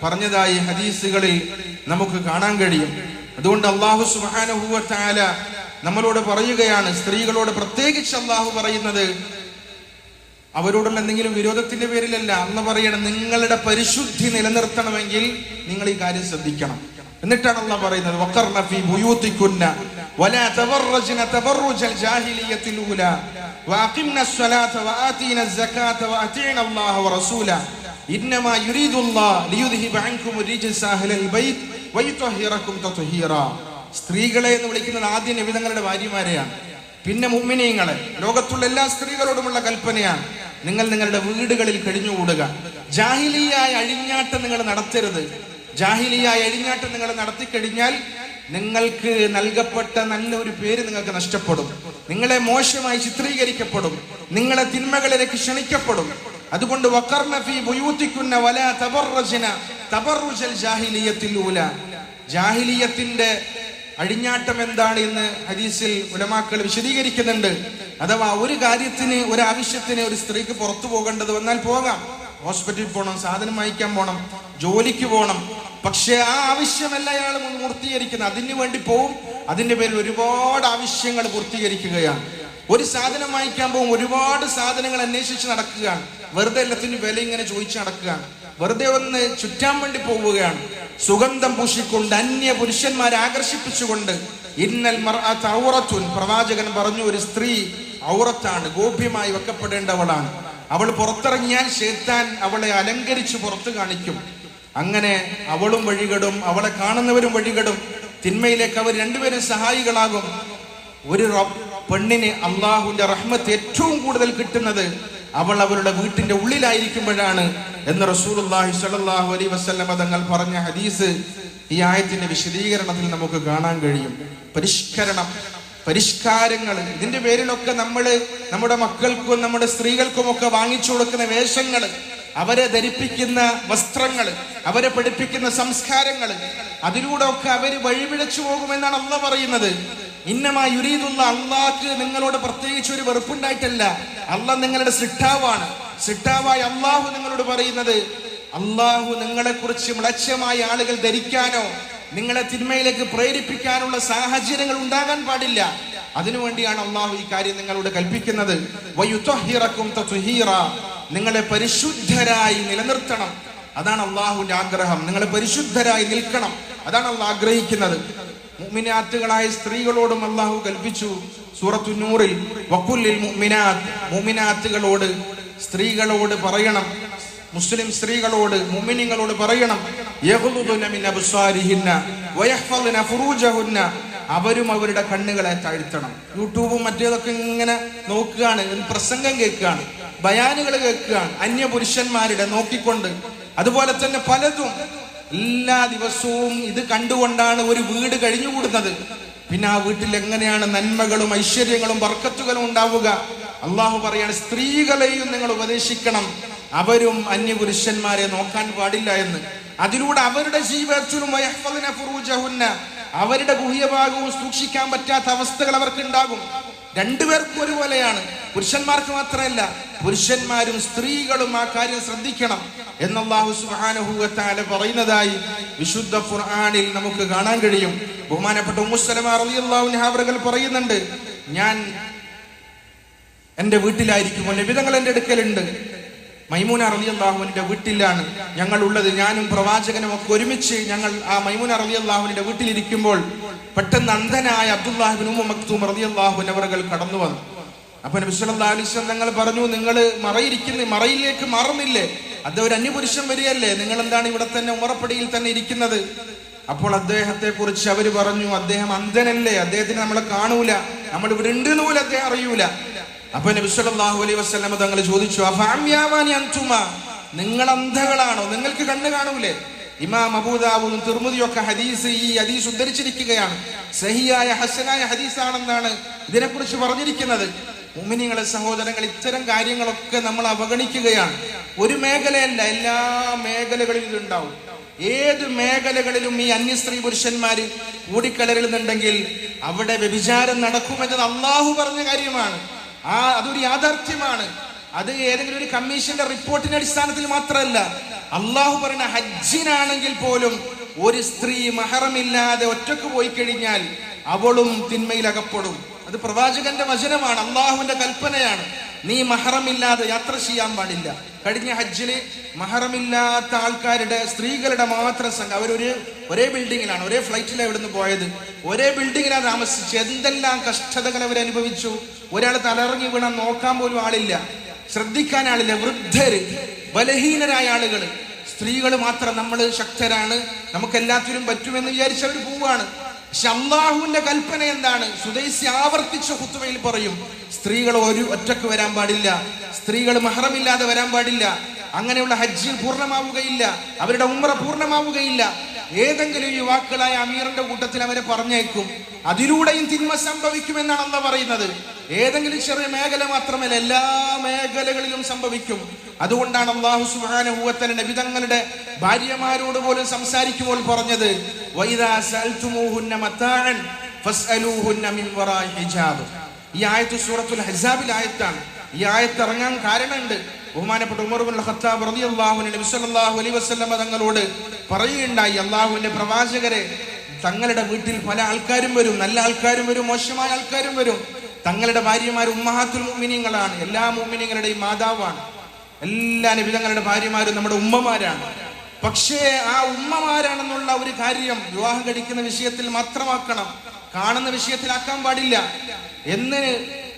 പറഞ്ഞതായി ഹദീസുകളിൽ നമുക്ക് കാണാൻ കഴിയും. അതുകൊണ്ട് അള്ളാഹു സുബ്ഹാനഹു വ തആല നമ്മളോട് പറയുകയാണ് സ്ത്രീകളോട് പ്രത്യേകിച്ച് അള്ളാഹു പറയുന്നത് അവരോടുള്ള എന്തെങ്കിലും വിരോധത്തിന്റെ പേരിലല്ല. അന്ന് പറയണം നിങ്ങളുടെ പരിശുദ്ധി നിലനിർത്തണമെങ്കിൽ നിങ്ങൾ ഈ കാര്യം ശ്രദ്ധിക്കണം. എന്നിട്ടാണ് അള്ളാഹ് പറയുന്നത് വഖർന ഫീ ബുയൂത്തികുന്ന വലാ തബറജ്ന തബറുജൽ ജാഹിലിയത്തിൽ ഊല وأقمنا الصلاة وآتينا الزكاة وأطيعنا الله ورسوله إنما يريد الله ليذهب عنكم الرجس أهل البيت ويطهركم تطهيرا സ്ത്രീകളെ എന്ന് വിളിക്കുന്നത് ആദ്യം നബിതങ്ങളുടെ ഭാര്യമാരെയാണ് പിന്നെ മുമ്മിനീങ്ങളെ ലോകത്തുള്ള എല്ലാ സ്ത്രീകളോടുമുള്ള കൽപ്പനയാണ് നിങ്ങൾ നിങ്ങളുടെ വീടുകളിൽ കഴിഞ്ഞുകൂടുക ജാഹിലിയായ അഴിഞ്ഞാട്ടം നിങ്ങൾ നടത്തരുത് ജാഹിലിയായ അഴിഞ്ഞാട്ടം നിങ്ങൾ നടത്തി കഴിഞ്ഞാൽ നിങ്ങൾക്ക് നൽകപ്പെട്ട നല്ലൊരു പേര് നിങ്ങൾക്ക് നഷ്ടപ്പെടും. നിങ്ങളെ മോശമായി ചിത്രീകരിക്കപ്പെടും. നിങ്ങളെ തിന്മകളിലേക്ക് ക്ഷണിക്കപ്പെടും. അതുകൊണ്ട് വക്കർന ഫീ ബുയൂത്തിക്കുന്ന വല തബറജന തബറുജൽ ജാഹിലിയത്തിൽ ജാഹിലിയത്തിന്റെ അഴിഞ്ഞാട്ടം എന്താണ് എന്ന് ഹദീസിൽ ഉലമാക്കൾ വിശദീകരിക്കുന്നുണ്ട്. അഥവാ ഒരു കാര്യത്തിന് ഒരു ആവശ്യത്തിന് ഒരു സ്ത്രീക്ക് പുറത്തു പോകേണ്ടത് വന്നാൽ പോകാം. ഹോസ്പിറ്റലിൽ പോകണം സാധനം വാങ്ങിക്കാൻ പോകണം ജോലിക്ക് പോകണം പക്ഷെ ആ ആവശ്യമല്ല അയാൾ പൂർത്തീകരിക്കുന്നത്. അതിന് വേണ്ടി പോവും. അതിന്റെ പേരിൽ ഒരുപാട് ആവശ്യങ്ങൾ പൂർത്തീകരിക്കുകയാണ്. ഒരു സാധനം വാങ്ങിക്കാൻ പോകും ഒരുപാട് സാധനങ്ങൾ അന്വേഷിച്ച് നടക്കുകയാണ്. വെറുതെ എല്ലാത്തിനും വില ഇങ്ങനെ ചോദിച്ച് നടക്കുകയാണ്. വെറുതെ ഒന്ന് ചുറ്റാൻ വേണ്ടി പോവുകയാണ്. സുഗന്ധം പൂശിക്കൊണ്ട് അന്യ പുരുഷന്മാരെ ആകർഷിപ്പിച്ചുകൊണ്ട് ഇന്നൽ ഔറത്തുൻ. പ്രവാചകൻ പറഞ്ഞു ഒരു സ്ത്രീ ഔറത്താണ് ഗോപ്യമായി വെക്കപ്പെടേണ്ടവളാണ്. അവൾ പുറത്തിറങ്ങിയാൽ ശേത്താൻ അവളെ അലങ്കരിച്ച് പുറത്തു കാണിക്കും. അങ്ങനെ അവളും വഴികെടും അവളെ കാണുന്നവരും വഴികെടും. തിന്മയിലേക്ക് അവർ രണ്ടുപേരും സഹായികളാകും. ഒരു പെണ്ണിന് അള്ളാഹുവിന്റെ റഹ്മത്ത് ഏറ്റവും കൂടുതൽ കിട്ടുന്നത് അവൾ അവരുടെ വീട്ടിന്റെ ഉള്ളിലായിരിക്കുമ്പോഴാണ് എന്ന് റസൂലുള്ളാഹി സ്വല്ലല്ലാഹു അലൈഹി വസല്ലമ തങ്ങൾ പറഞ്ഞ ഹദീസ് ഈ ആയത്തിന്റെ വിശദീകരണത്തിൽ നമുക്ക് കാണാൻ കഴിയും. പരിഷ്കരണം പരിഷ്കാരങ്ങൾ ഇതിന്റെ പേരിലൊക്കെ നമ്മൾ നമ്മുടെ മക്കൾക്കും നമ്മുടെ സ്ത്രീകൾക്കും ഒക്കെ വാങ്ങിച്ചു കൊടുക്കുന്ന വേഷങ്ങൾ അവരെ ധരിപ്പിക്കുന്ന വസ്ത്രങ്ങൾ അവരെ പഠിപ്പിക്കുന്ന സംസ്കാരങ്ങൾ അതിലൂടെ ഒക്കെ അവർ വഴിപിഴച്ചു പോകുമെന്നാണ് അള്ള പറയുന്നത്. ഇന്നമാ യുരീദുള്ള അള്ളാക്ക് നിങ്ങളോട് പ്രത്യേകിച്ച് ഒരു വെറുപ്പുണ്ടായിട്ടല്ല. അള്ള നിങ്ങളുടെ സിട്ടാവാണ്. സിട്ടാവായി അള്ളാഹു നിങ്ങളോട് പറയുന്നത് അള്ളാഹു നിങ്ങളെ കുറിച്ച് മ്ലച്ഛമായ ആളുകൾ ധരിക്കാനോ നിങ്ങളെ തിന്മയിലേക്ക് പ്രേരിപ്പിക്കാനുള്ള സാഹചര്യങ്ങൾ ഉണ്ടാകാൻ പാടില്ല. അതിനുവേണ്ടിയാണ് അള്ളാഹു ഈ കാര്യം നിങ്ങളോട് കൽപ്പിക്കുന്നത്. നിങ്ങളെ പരിശുദ്ധരായി നിലനിർത്തണം. അതാണ് അള്ളാഹുവിന്റെ ആഗ്രഹം. നിങ്ങളെ പരിശുദ്ധരായി നിൽക്കണം. അതാണ് അള്ളാഹ് ആഗ്രഹിക്കുന്നത്. മുമിനാത്തുകളായ സ്ത്രീകളോടും അള്ളാഹു കൽപ്പിച്ചു സൂറത്തു നൂറിൽ വക്കുല്ലിൽ മുഅ്മിനാത്ത്. മുഅ്മിനാത്തുകളോട് സ്ത്രീകളോട് പറയണം. മുസ്ലിം സ്ത്രീകളോട് മുഅ്മിനീങ്ങളോട് പറയണം അവരും അവരുടെ കണ്ണുകളെ താഴ്ത്തണം. യൂട്യൂബും മറ്റേതൊക്കെ ഇങ്ങനെ നോക്കുകയാണ് പ്രസംഗം കേൾക്കുകയാണ് ബയാനുകൾ കേൾക്കുകയാണ് അന്യ പുരുഷന്മാരുടെ നോക്കിക്കൊണ്ട്. അതുപോലെ തന്നെ പലതും. എല്ലാ ദിവസവും ഇത് കണ്ടുകൊണ്ടാണ് ഒരു വീട് കഴിഞ്ഞുകൂടുന്നത്. പിന്നെ ആ വീട്ടിൽ എങ്ങനെയാണ് നന്മകളും ഐശ്വര്യങ്ങളും വർക്കത്തുകളും ഉണ്ടാവുക? അള്ളാഹു പറയാണ് സ്ത്രീകളെയും നിങ്ങൾ ഉപദേശിക്കണം. അവരും അന്യപുരുഷന്മാരെ നോക്കാൻ പാടില്ല എന്ന്. അതിലൂടെ അവരുടെ ജീവിതത്തിനും അവരുടെ ഗുഹ്യഭാഗവും സൂക്ഷിക്കാൻ പറ്റാത്ത അവസ്ഥകൾ അവർക്ക് ഉണ്ടാകും രണ്ടുപേർക്കും ഒരുപോലെയാണ്. പുരുഷന്മാർക്ക് മാത്രമല്ല പുരുഷന്മാരും സ്ത്രീകളും ആ കാര്യം ശ്രദ്ധിക്കണം എന്നല്ലാഹു സുഹാനുഭൂവത്താല പറയുന്നതായി വിശുദ്ധ ഖുർആാനിൽ നമുക്ക് കാണാൻ കഴിയും. ബഹുമാനപ്പെട്ട ഉമ്മുസ്ലമാറിയാവുനഹാവറുകൾ പറയുന്നുണ്ട് ഞാൻ എന്റെ വീട്ടിലായിരിക്കുമോ? നിബിതങ്ങൾ എന്റെ അടുക്കലുണ്ട്. മൈമൂന റലിയല്ലാഹുവിന്റെ വീട്ടിലാണ് ഞങ്ങൾ ഉള്ളത് ഞാനും പ്രവാചകനും ഒക്കെ ഒരുമിച്ച് ഞങ്ങൾ ആ മൈമൂന റലിയല്ലാഹുവിന്റെ വീട്ടിലിരിക്കുമ്പോൾ പെട്ടെന്ന് അന്ധനായ അബ്ദുല്ലാഹിബിൻ ഉമ്മ മക്തൂം അള്ളാഹുവിൻ അവറുകൾ കടന്നു വന്നു. അപ്പൊ നബിസ്വല്ലാ ഞങ്ങൾ പറഞ്ഞു നിങ്ങൾ മറയിരിക്കുന്ന മറയിലേക്ക് മാറുന്നില്ലേ? അത് ഒരു അന്യപുരുഷൻ വരികയല്ലേ? നിങ്ങൾ എന്താണ് ഇവിടെ തന്നെ ഉമറപ്പടിയിൽ തന്നെ ഇരിക്കുന്നത്? അപ്പോൾ അദ്ദേഹത്തെ കുറിച്ച് അവർ പറഞ്ഞു അദ്ദേഹം അന്ധനല്ലേ? അദ്ദേഹത്തിന് നമ്മളെ കാണൂല. നമ്മൾ ഇവിടെ ഉണ്ട് പോലും അദ്ദേഹം അറിയൂല. അപ്പൊ നബി അലൈ വസ്ലമ തങ്ങൾ ചോദിച്ചു അന്തുമ നിങ്ങൾ അന്ധകളാണോ നിങ്ങൾക്ക് കണ്ണ് കാണൂലേ? ഇമാം അബൂദാബും തിർമുദിയൊക്കെ ഹദീസ് ഈ ഹദീസ് ഉദ്ധരിച്ചിരിക്കുകയാണ്. സഹിയായ ഹസനായ ഹദീസാണെന്നാണ് ഇതിനെക്കുറിച്ച് പറഞ്ഞിരിക്കുന്നത്. മുമിനിങ്ങളെ സഹോദരങ്ങൾ ഇത്തരം കാര്യങ്ങളൊക്കെ നമ്മൾ അവഗണിക്കുകയാണ്. ഒരു മേഖലയല്ല എല്ലാ മേഖലകളിലും ഇതുണ്ടാവും. ഏത് മേഖലകളിലും ഈ അന്യ സ്ത്രീ പുരുഷന്മാര് കൂടിക്കലരുന്നുണ്ടെങ്കിൽ അവിടെ വ്യഭിചാരം നടക്കുമെന്നത് അള്ളാഹു പറഞ്ഞ കാര്യമാണ്. ആ അതൊരു യാഥാർത്ഥ്യമാണ്. അത് ഏതെങ്കിലും ഒരു കമ്മീഷന്റെ റിപ്പോർട്ടിന്റെ അടിസ്ഥാനത്തിൽ മാത്രമല്ല. അള്ളാഹു പറയുന്ന ഹജ്ജിനാണെങ്കിൽ പോലും ഒരു സ്ത്രീ മഹറമില്ലാതെ ഒറ്റയ്ക്ക് പോയി കഴിഞ്ഞാൽ അവളും തിന്മയിൽ അകപ്പെടും അത് പ്രവാചകന്റെ വചനമാണ് അള്ളാഹുവിന്റെ കൽപ്പനയാണ്. നീ മഹറമില്ലാതെ യാത്ര ചെയ്യാൻ പാടില്ല. കഴിഞ്ഞ ഹജ്ജിൽ മഹറമില്ലാത്ത ആൾക്കാരുടെ സ്ത്രീകളുടെ മാത്രം സംഘം അവരൊരു ഒരേ ബിൽഡിങ്ങിലാണ് ഒരേ ഫ്ലൈറ്റിലാണ് ഇവിടുന്ന് പോയത്. ഒരേ ബിൽഡിങ്ങിലാണ് താമസിച്ച് എന്തെല്ലാം കഷ്ടതകൾ അവർ അനുഭവിച്ചു. ഒരാൾ തലറങ്ങി വീണാൻ നോക്കാൻ പോലും ആളില്ല. ശ്രദ്ധിക്കാൻ ആളില്ല. വൃദ്ധര് ബലഹീനരായ ആളുകൾ സ്ത്രീകൾ മാത്രം നമ്മൾ ശക്തരാണ്. നമുക്ക് എല്ലാത്തിനും പറ്റുമെന്ന് വിചാരിച്ചവർ പോവാണ്. പക്ഷെ കൽപ്പന എന്താണ്? സുദൈസി ആവർത്തിച്ച കുത്തുവയിൽ പറയും സ്ത്രീകൾ ഒരു ഒറ്റയ്ക്ക് വരാൻ പാടില്ല. സ്ത്രീകൾ മഹറമില്ലാതെ വരാൻ പാടില്ല. അങ്ങനെയുള്ള ഹജ്ജ് പൂർണമാവുകയില്ല. അവരുടെ ഉമ്ര പൂർണമാവുകയില്ല. ഏതെങ്കിലും യുവാക്കളായ അമീറിന്റെ കൂട്ടത്തിൽ അവരെ പറഞ്ഞേക്കും. അതിലൂടെയും തിന്മ സംഭവിക്കുമെന്നാണ് അല്ല പറയുന്നത്. ഏതെങ്കിലും ചെറിയ മേഖല മാത്രമല്ല എല്ലാ മേഖലകളിലും സംഭവിക്കും. അതുകൊണ്ടാണ് അള്ളാഹു സുബാനുഭവത്തന്റെ നബിതങ്ങളുടെ ഭാര്യമാരോട് പോലും സംസാരിക്കുമ്പോൾ പറഞ്ഞത്. ഈ ആയത്ത് സൂറത്തുൽ ഹസാബിൽ ആയത്താണ്. ഈ ആയത്ത് ഇറങ്ങാൻ കാരണമുണ്ട്. ബഹുമാനപ്പെട്ട ഉമർ ബിൻ ഖത്താബ് റളിയല്ലാഹു അൻഹു സല്ലല്ലാഹു അലൈഹി വസല്ലമ തങ്ങളോട് പറയുകയുണ്ടായി അള്ളാഹുവിന്റെ പ്രവാചകരെ തങ്ങളുടെ വീട്ടിൽ പല ആൾക്കാരും വരും നല്ല ആൾക്കാരും വരും മോശമായ ആൾക്കാരും വരും. തങ്ങളുടെ ഭാര്യമാർ ഉമ്മഹാത്തുൽ മുഅ്മിനീങ്ങളാണ് എല്ലാ മുഅ്മിനീങ്ങളുടെയും മാതാവാണ്. എല്ലാ നിബിതങ്ങളുടെ ഭാര്യമാരും നമ്മുടെ ഉമ്മമാരാണ്. പക്ഷേ ആ ഉമ്മമാരാണെന്നുള്ള ഒരു കാര്യം വിവാഹം കഴിക്കുന്ന വിഷയത്തിൽ മാത്രമാക്കണം. കാണുന്ന വിഷയത്തിലാക്കാൻ പാടില്ല. എന്ന്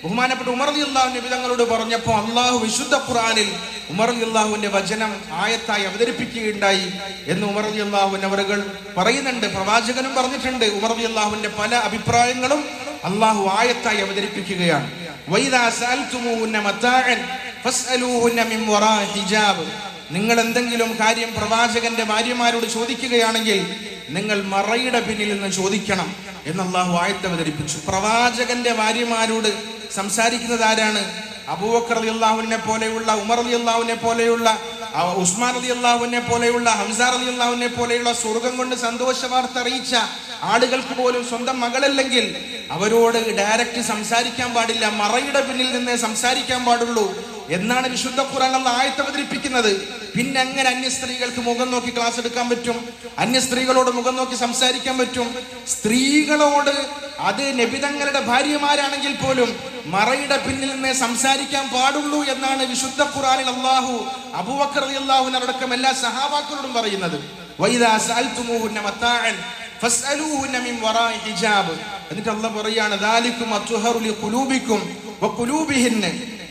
ബഹുമാനപ്പെട്ട ഉമർ അള്ളാഹുവിന്റെ വിധങ്ങളോട് നിബിതങ്ങളോട് പറഞ്ഞപ്പോ അള്ളാഹു വിശുദ്ധ ഖുറാനിൽ ഉമർ അള്ളാഹുവിന്റെ വചനം ആയത്തായി അവതരിപ്പിക്കുകയുണ്ടായി എന്ന് ഉമർ അലി അള്ളാഹുവിൻ അവറുകൾ പറയുന്നുണ്ട്. പ്രവാചകനും പറഞ്ഞിട്ടുണ്ട്. ഉമർ അലി അള്ളാഹുവിന്റെ പല അഭിപ്രായങ്ങളും അള്ളാഹു ആയത്തായി അവതരിപ്പിക്കുകയാണ്. നിങ്ങൾ എന്തെങ്കിലും കാര്യം പ്രവാചകന്റെ ഭാര്യമാരോട് ചോദിക്കുകയാണെങ്കിൽ നിങ്ങൾ മറയുടെ പിന്നിൽ നിന്ന് ചോദിക്കണം എന്ന് ആയത്ത് അവതരിപ്പിച്ചു. പ്രവാചകന്റെ ഭാര്യമാരോട് സംസാരിക്കുന്നത് ആരാണ്? അബൂബക്കർ അലി അള്ളാഹുവിനെ പോലെയുള്ള ഉമർ അലി അള്ളാഹുവിനെ പോലെയുള്ള ഉസ്മാൻ അലി അള്ളാഹുവിനെ പോലെയുള്ള ഹംസാർ അലി അള്ളാഹുവിനെ പോലെയുള്ള സ്വർഗം കൊണ്ട് സന്തോഷ വാർത്ത അറിയിച്ച ആളുകൾക്ക് പോലും സ്വന്തം മകളല്ലെങ്കിൽ അവരോട് ഡയറക്റ്റ് സംസാരിക്കാൻ പാടില്ല മറയുടെ പിന്നിൽ നിന്നേ സംസാരിക്കാൻ പാടുള്ളൂ. എന്നാണ് വിശുദ്ധ ഖുറാൻ അള്ള ആയത്ത് അവതരിപ്പിക്കുന്നത്. പിന്നെ എങ്ങനെ അന്യ സ്ത്രീകൾക്ക് മുഖം നോക്കി ക്ലാസ് എടുക്കാൻ പറ്റും? അന്യ സ്ത്രീകളോട് മുഖം നോക്കി സംസാരിക്കാൻ പറ്റും? സ്ത്രീകളോട് അത് നബിതങ്ങളുടെ ഭാര്യമാരാണെങ്കിൽ പോലും മറയുടെ പിന്നിൽ നിന്ന് സംസാരിക്കാൻ പാടുള്ളൂ എന്നാണ് വിശുദ്ധ ഖുറാനിൽ അള്ളാഹു അബൂബക്കർ അള്ളാഹുനടക്കം എല്ലാ സഹാബാക്കളോടും പറയുന്നത്. എന്നിട്ട് അള്ളാഹ് പറയാണ്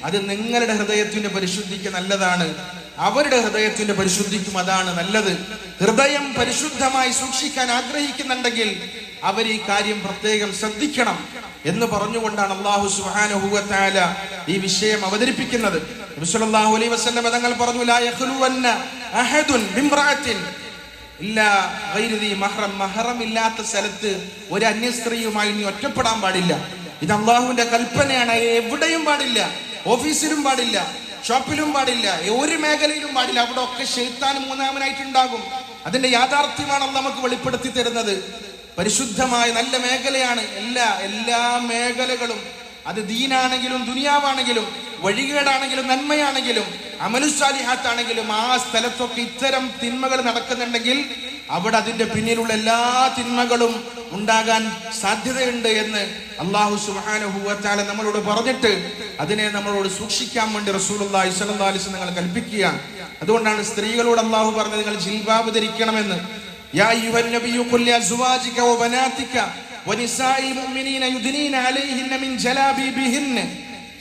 അത് നിങ്ങളുടെ ഹൃദയത്തിന്റെ പരിശുദ്ധിക്ക് നല്ലതാണ്. അവരുടെ ഹൃദയത്തിന്റെ പരിശുദ്ധിക്കും അതാണ് നല്ലത്. ഹൃദയം പരിശുദ്ധമായി സൂക്ഷിക്കാൻ ആഗ്രഹിക്കുന്നുണ്ടെങ്കിൽ അവർ ഈ കാര്യം പ്രത്യേകം ശ്രദ്ധിക്കണം എന്ന് പറഞ്ഞുകൊണ്ടാണ് അള്ളാഹു തആല ഈ വിഷയം അവതരിപ്പിക്കുന്നത്. അലൈഹി വസല്ലം തങ്ങൾ പറഞ്ഞു ലാ അഹദുൻ മഹ്റം. മഹറം ഇല്ലാത്ത സ്ഥലത്ത് ഒരു അന്യ സ്ത്രീയുമായി നീ ഒറ്റപ്പെടാൻ പാടില്ല. ഇത് അള്ളാഹുവിന്റെ കൽപ്പനയാണ് എവിടെയും പാടില്ല. ഓഫീസിലും പാടില്ല ഷോപ്പിലും പാടില്ല ഒരു മേഖലയിലും പാടില്ല. അവിടെ ഒക്കെ ഷെയ്ത്താൻ മൂന്നാമനായിട്ടുണ്ടാകും. അതിന്റെ യാഥാർത്ഥ്യമാണ് നമുക്ക് വെളിപ്പെടുത്തി തരുന്നത്. പരിശുദ്ധമായ നല്ല മേഖലയാണ് എല്ലാ എല്ലാ മേഖലകളും. അത് ദീനാണെങ്കിലും ദുനിയാവാണെങ്കിലും വഴികേടാണെങ്കിലും നന്മയാണെങ്കിലും അമലുസാലിഹാത്താണെങ്കിലും ആ സ്ഥലത്തൊക്കെ ഇത്തരം തിന്മകൾ നടക്കുന്നുണ്ടെങ്കിൽ അവിടെ അതിന്റെ പിന്നിലുള്ള എല്ലാ തിന്മകളും ഉണ്ടാകാൻ സാധ്യതയുണ്ട് എന്ന് അള്ളാഹു സുബാനുഭൂവത്താല നമ്മളോട് പറഞ്ഞിട്ട് അതിനെ നമ്മളോട് സൂക്ഷിക്കാൻ വേണ്ടി അലൈഹി വസല്ലം നിങ്ങൾ കൽപ്പിക്കുകയാണ്. അതുകൊണ്ടാണ് സ്ത്രീകളോട് അള്ളാഹു പറഞ്ഞത് നിങ്ങൾ ജിൽബാബ് ധരിക്കണമെന്ന്.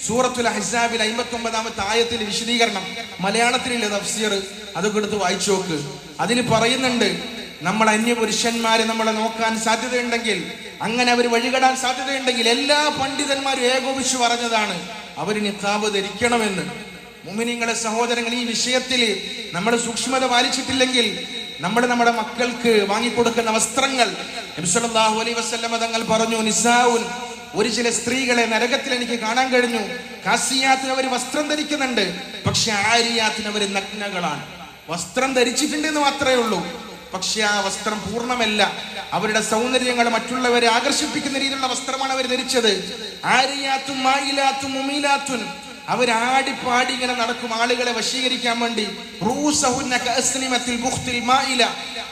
സൂറത്തുൽ അഹ്സാബിൽ അമ്പത്തൊമ്പതാമത്തെ ആയത്തിന്റെ വിശദീകരണം. മലയാളത്തിലുള്ള തഫ്സീർ അതൊക്കെ എടുത്ത് വായിച്ചു നോക്ക്. അതിൽ പറയുന്നുണ്ട് നമ്മൾ അന്യ പുരുഷന്മാരെ നമ്മളെ നോക്കാൻ സാധ്യതയുണ്ടെങ്കിൽ അങ്ങനെ അവർ വഴികെടാൻ സാധ്യതയുണ്ടെങ്കിൽ എല്ലാ പണ്ഡിതന്മാരും ഏകോപിച്ച് പറഞ്ഞതാണ് അവർ നിതാബ് ധരിക്കണമെന്ന്. മുമിനിങ്ങളെ സഹോദരങ്ങൾ ഈ വിഷയത്തിൽ നമ്മൾ സൂക്ഷ്മത പാലിച്ചിട്ടില്ലെങ്കിൽ നമ്മൾ നമ്മുടെ മക്കൾക്ക് വാങ്ങിക്കൊടുക്കുന്ന വസ്ത്രങ്ങൾ നബി സല്ലല്ലാഹു അലൈഹി വസല്ലമ തങ്ങൾ പറഞ്ഞു നിസാവുൻ ഒരു ചില സ്ത്രീകളെ നരകത്തിൽ എനിക്ക് കാണാൻ കഴിഞ്ഞു. കാസിയാത്തിന് അവർ വസ്ത്രം ധരിക്കുന്നുണ്ട് പക്ഷെ ആരിയാത്തിന് അവർ നഗ്നകളാണ്. വസ്ത്രം ധരിച്ചിട്ടുണ്ട് എന്ന് മാത്രമേ ഉള്ളൂ. പക്ഷെ ആ വസ്ത്രം പൂർണമല്ല. അവരുടെ സൗന്ദര്യങ്ങൾ മറ്റുള്ളവരെ ആകർഷിപ്പിക്കുന്ന രീതിയിലുള്ള വസ്ത്രമാണ് അവർ ധരിച്ചത്. ആരിയാത്തും മായിലാത്തും മുമീലാത്തുൻ. അവരാടിപ്പാടി ഇങ്ങനെ നടക്കും ആളുകളെ വശീകരിക്കാൻ വേണ്ടി.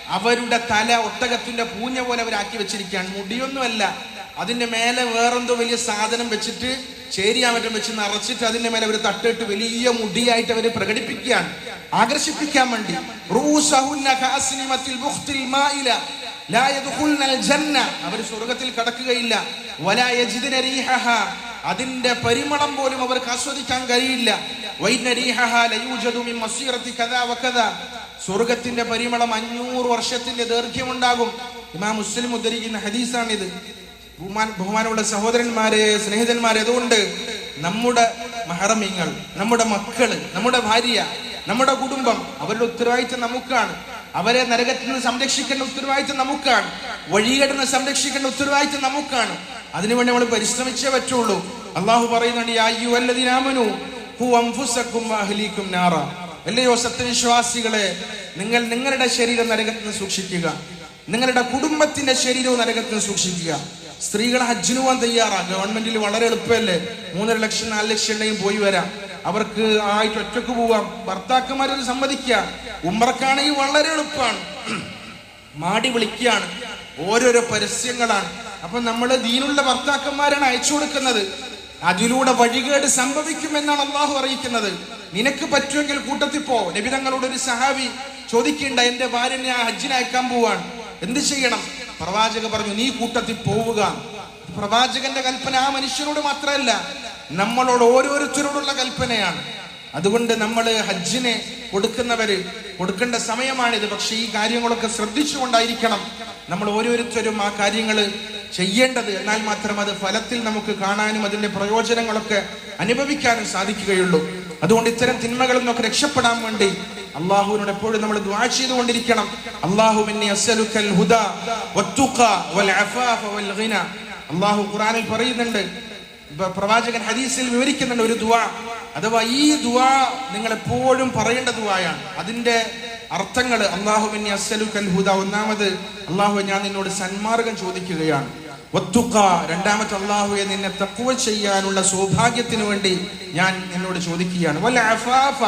അവരുടെ തല ഒട്ടകത്തിന്റെ പൂഞ്ഞ പോലെ അവരാക്കി വെച്ചിരിക്കുകയാണ്. മുടിയൊന്നുമല്ല. അതിന്റെ മേലെ വേറെന്തോ വലിയ സാധനം വെച്ചിട്ട് ചേരിയാമറ്റം വെച്ച് നിറച്ചിട്ട് അതിന്റെ മേലെ അവർ തട്ടിട്ട് വലിയ മുടിയായിട്ട് അവർ പ്രകടിപ്പിക്കുകയാണ്. ആകർഷിപ്പിക്കാൻ വേണ്ടി. അവർ സ്വർഗത്തിൽ കടക്കുകയില്ല. അതിന്റെ പരിമളം പോലും അവർക്ക് ആസ്വദിക്കാൻ കഴിയില്ല. സ്വർഗത്തിന്റെ പരിമളം അഞ്ഞൂറ് വർഷത്തിന്റെ ദൈർഘ്യമുണ്ടാകും. ഇമാ മുസ്ലിം ഉദ്ധരിക്കുന്ന ഹദീസാണിത്. ബഹുമാൻ ബഹുമാനമുള്ള സഹോദരന്മാരെ സ്നേഹിതന്മാരെ അതുകൊണ്ട് നമ്മുടെ മഹറമിങ്ങൾ നമ്മുടെ മക്കൾ നമ്മുടെ ഭാര്യ നമ്മുടെ കുടുംബം അവരുടെ ഉത്തരവാദിത്വം നമുക്കാണ്. അവരെ നരകത്തിൽ നിന്ന് സംരക്ഷിക്കേണ്ട ഉത്തരവാദിത്വം നമുക്കാണ്. വഴികടന്ന് സംരക്ഷിക്കേണ്ട ഉത്തരവാദിത്വം നമുക്കാണ്. അതിനുവേണ്ടി നമ്മൾ പരിശ്രമിച്ചേ പറ്റുള്ളൂ. അള്ളാഹു പറയുന്നുണ്ട് "യാ അയ്യുഹല്ലദീനാമനു ഖു അൻഫുസക്കും വഅഹ്ലീക്കും നാറ. അല്ലയോ സത്യവിശ്വാസികളെ നിങ്ങൾ നിങ്ങളുടെ ശരീരം നരകത്തിൽ നിന്ന് സൂക്ഷിക്കുക. നിങ്ങളുടെ കുടുംബത്തിന്റെ ശരീരവും നരകത്തിൽ നിന്ന് സൂക്ഷിക്കുക. സ്ത്രീകളെ ഹജ്ജിന് തയ്യാറാ. ഗവൺമെന്റിൽ വളരെ എളുപ്പമല്ലേ? മൂന്നര ലക്ഷം നാല് ലക്ഷം ഉണ്ടെങ്കിൽ പോയി വരാം. അവർക്ക് ആയിട്ട് ഒറ്റയ്ക്ക് പോവാം. ഭർത്താക്കന്മാരത് സമ്മതിക്കുക. ഉമ്മറക്കാണെങ്കിൽ വളരെ എളുപ്പമാണ്. മാടി വിളിക്കുകയാണ്. ഓരോരോ പരസ്യങ്ങളാണ്. അപ്പൊ നമ്മൾ ദീനുള്ള ഭർത്താക്കന്മാരാണ് അയച്ചു കൊടുക്കുന്നത്. അതിലൂടെ വഴികേട് സംഭവിക്കുമെന്നാണ് അള്ളാഹു അറിയിക്കുന്നത്. നിനക്ക് പറ്റുമെങ്കിൽ കൂട്ടത്തിൽ പോ. നബിതങ്ങളോട് ഒരു സഹാബി ചോദിക്കേണ്ട എന്റെ ഭാര്യ ഞാൻ ഹജ്ജിന് അയക്കാൻ പോവാണ്. എന്ത് ചെയ്യണം? പ്രവാചക പറഞ്ഞു നീ കൂട്ടത്തിൽ പോവുക. പ്രവാചകന്റെ കൽപ്പന ആ മനുഷ്യനോട് മാത്രമല്ല. നമ്മളോട് ഓരോരുത്തരോടുള്ള കൽപ്പനയാണ്. അതുകൊണ്ട് നമ്മൾ ഹജ്ജിനെ കൊടുക്കുന്നവര് കൊടുക്കേണ്ട സമയമാണിത്. പക്ഷെ ഈ കാര്യങ്ങളൊക്കെ ശ്രദ്ധിച്ചുകൊണ്ടായിരിക്കണം നമ്മൾ ഓരോരുത്തരും ആ കാര്യങ്ങൾ ചെയ്യേണ്ടത്. എന്നാൽ മാത്രം അത് ഫലത്തിൽ നമുക്ക് കാണാനും അതിന്റെ പ്രയോജനങ്ങളൊക്കെ അനുഭവിക്കാനും സാധിക്കുകയുള്ളൂ. അതുകൊണ്ട് ഇത്തരം തിന്മകളിൽ നിന്നൊക്കെ രക്ഷപ്പെടാൻ വേണ്ടി അള്ളാഹുവിനോട് എപ്പോഴും നമ്മൾ ദ്വാ ചെയ്തുകൊണ്ടിരിക്കണം. അള്ളാഹു അള്ളാഹു ഖുറാനിൽ പറയുന്നുണ്ട് പ്രവാചകൻ ഹദീസിൽ വിവരിക്കുന്നുണ്ട് ഒരു ദുആ അഥവാ ഈ ദുആ നിങ്ങൾ എപ്പോഴും പറയേണ്ട ദുവായാണ്. അതിന്റെ അർത്ഥങ്ങൾ അള്ളാഹു ഹുദ. ഒന്നാമത് അള്ളാഹു ഞാൻ നിന്നോട് സന്മാർഗം ചോദിക്കുകയാണ്. ഒത്തുക്ക രണ്ടാമത്തെ അള്ളാഹുയെ നിന്നെ തക്കുവ ചെയ്യാനുള്ള സൗഭാഗ്യത്തിന് വേണ്ടി ഞാൻ നിന്നോട് ചോദിക്കുകയാണ്. വല്ല അഫാഫ.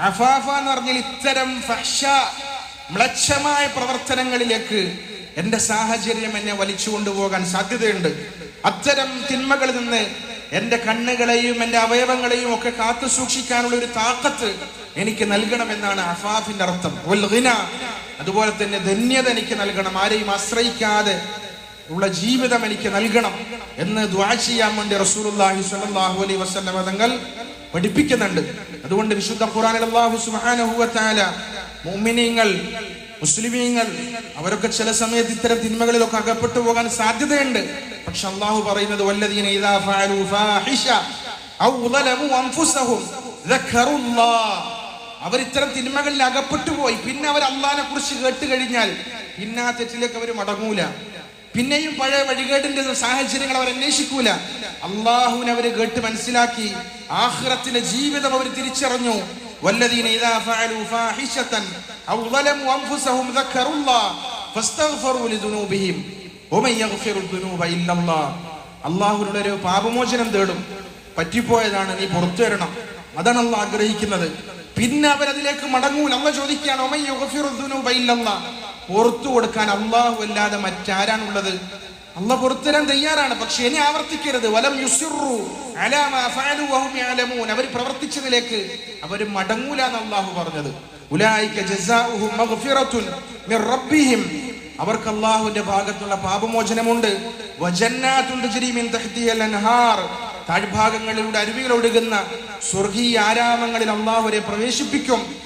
അഫാഫ എന്ന് പറഞ്ഞാൽ ഇത്തരം ഫഹ്ഷ മ്ലച്ഛമായ പ്രവർത്തനങ്ങളിലേക്ക് എന്റെ സാഹചര്യം എന്നെ വലിച്ചു കൊണ്ടുപോകാൻ സാധ്യതയുണ്ട്. അത്തരം തിന്മകളിൽ നിന്ന് എന്റെ കണ്ണുകളെയും എന്റെ അവയവങ്ങളെയും ഒക്കെ കാത്തു സൂക്ഷിക്കാനുള്ള ഒരു താക്കത്ത് എനിക്ക് നൽകണമെന്നാണ് അഫാഫിന്റെ അർത്ഥം. അതുപോലെ തന്നെ ധന്യത എനിക്ക് നൽകണം. ആരെയും ആശ്രയിക്കാതെ ഉള്ള ജീവിതം എനിക്ക് നൽകണം എന്ന് ദ്വാ ചെയ്യാൻ വേണ്ടി റസൂലുള്ളാഹി സ്വല്ലല്ലാഹു അലൈഹി വസല്ലം തങ്ങൾ പഠിപ്പിക്കുന്നുണ്ട്. അതുകൊണ്ട് വിശുദ്ധ ഖുർആനിൽ അല്ലാഹു സുബ്ഹാനഹു വ തആല മുസ്ലിമീങ്ങൾ അവരൊക്കെ ചില സമയത്ത് ഇത്തരം തിന്മകളിലൊക്കെ അകപ്പെട്ടു പോകാൻ സാധ്യതയുണ്ട്. പക്ഷെ അള്ളാഹു പറയുന്നത് ഇദാ ഫഅലു ഫാഹിഷ അവർ ഇത്തരം തിന്മകളിൽ അകപ്പെട്ടു പോയി. പിന്നെ അവർ അള്ളഹാനെ കുറിച്ച് കേട്ട് കഴിഞ്ഞാൽ പിന്നെ ആ തെറ്റിലേക്ക് അവർ മടങ്ങൂല. പിന്നെയും പഴയ വഴികേടിന്റെ സാഹചര്യങ്ങൾ അവർ അന്വേഷിക്കൂല. അള്ളാഹുവിനെ അവർ കേട്ട് മനസ്സിലാക്കി ആഹ്റത്തിന്റെ ജീവിതം അവർ തിരിച്ചറിഞ്ഞു. വല്ലതീന ഇദാ ഫഅലു ഫാഹിഷതൻ أو ظلموا أنفسهم ذكروا الله فاستغفروا لذنوبهم ومن يغفر الذنوب إلا الله അള്ളാഹുവിനോട് ഒരു പാപമോചനം തേടും പറ്റിപ്പോയതാണ് നീ പുറത്തു വരണം അതാണ് അള്ളാഹ് ആഗ്രഹിക്കുന്നത് പിന്നെ അവരതിലേക്ക് മടങ്ങൂല അമ്മ ചോദിക്കുകയാണ് "ഒമൻ യുഗ്ഫിറു ദുനൂബ ഇല്ലല്ലാഹ്?" പുറത്തു കൊടുക്കാൻ അള്ളാഹു അല്ലാതെ മറ്റാരാണുള്ളത് അല്ല പുറത്തുതരാൻ തയ്യാറാണ് പക്ഷെ ഇനി ആവർത്തിക്കരുത് വലം യുസിറു അലാ മാ ഫഅലു വഹും യഅലമൂൻ അവർ പ്രവർത്തിച്ചതിലേക്ക് അവർ മടങ്ങൂല എന്ന് അള്ളാഹു പറഞ്ഞത് അവർക്ക് അള്ളാഹുവിന്റെ ഭാഗത്തുള്ള പാപമോചനമുണ്ട്. താഴ്ഭാഗങ്ങളിലൂടെ അരുവികൾ ഒഴുകുന്ന സ്വർഗീയ ആരാമങ്ങളിൽ അള്ളാഹുരെ പ്രവേശിപ്പിക്കും.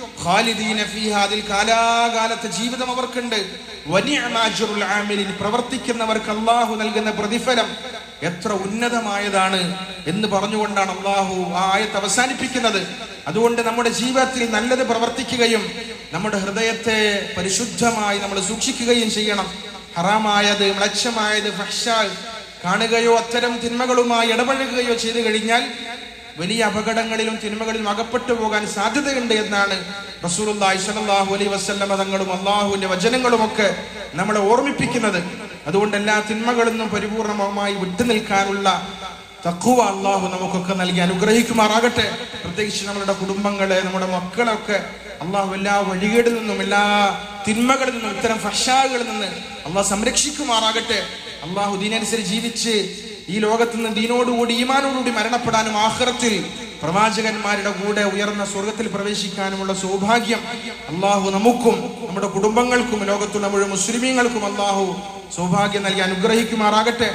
അതിൽ കാലാകാലത്തെ ജീവിതം അവർക്കുണ്ട്. പ്രവർത്തിക്കുന്നവർക്ക് അള്ളാഹു നൽകുന്ന പ്രതിഫലം എത്ര ഉന്നതമായതാണ് എന്ന് പറഞ്ഞുകൊണ്ടാണ് അള്ളാഹു ആ ആയത്ത് അവസാനിപ്പിക്കുന്നത്. അതുകൊണ്ട് നമ്മുടെ ജീവിതത്തിൽ നല്ലത് പ്രവർത്തിക്കുകയും നമ്മുടെ ഹൃദയത്തെ പരിശുദ്ധമായി നമ്മൾ സൂക്ഷിക്കുകയും ചെയ്യണം. ഹറാമായത് മ്ലക്ഷമായത് ഭക്ഷാൽ കാണുകയോ അത്തരം തിന്മകളുമായി ഇടപഴകുകയോ ചെയ്തു കഴിഞ്ഞാൽ വലിയ അപകടങ്ങളിലും തിന്മകളിലും അകപ്പെട്ടു പോകാൻ സാധ്യതയുണ്ട് എന്നാണ് റസൂലുള്ളാഹി സ്വല്ലല്ലാഹു അലൈഹി വസല്ലമ തങ്ങളും വചനങ്ങളും ഒക്കെ നമ്മളെ ഓർമ്മിപ്പിക്കുന്നത്. അതുകൊണ്ട് എല്ലാ തിന്മകളിൽ നിന്നും പരിപൂർണമായി വിട്ടുനിൽക്കാനുള്ള തക്കുവ അള്ളാഹു നമുക്കൊക്കെ നൽകി അനുഗ്രഹിക്കുമാറാകട്ടെ. പ്രത്യേകിച്ച് നമ്മളുടെ കുടുംബങ്ങളെ നമ്മുടെ മക്കളൊക്കെ അള്ളാഹു എല്ലാ വഴികേടിൽ നിന്നും എല്ലാ തിന്മകളിൽ നിന്നും ഇത്തരം ഫഷാകളിൽ നിന്ന് അള്ളാഹ് സംരക്ഷിക്കുമാറാകട്ടെ. അള്ളാഹു ദീനനുസരിച്ച് ജീവിച്ച് ഈ ലോകത്ത് നിന്ന് ദീനോടുകൂടി ഈമാനോടുകൂടി മരണപ്പെടാനും ആഹ്റത്തിൽ പ്രവാചകന്മാരുടെ കൂടെ ഉയർന്ന സ്വർഗത്തിൽ പ്രവേശിക്കാനുമുള്ള സൗഭാഗ്യം അള്ളാഹു നമുക്കും നമ്മുടെ കുടുംബങ്ങൾക്കും ലോകത്തുള്ള മുഴുവൻ മുസ്ലിമീങ്ങൾക്കും അള്ളാഹു സൗഭാഗ്യം നൽകി അനുഗ്രഹിക്കുമാറാകട്ടെ.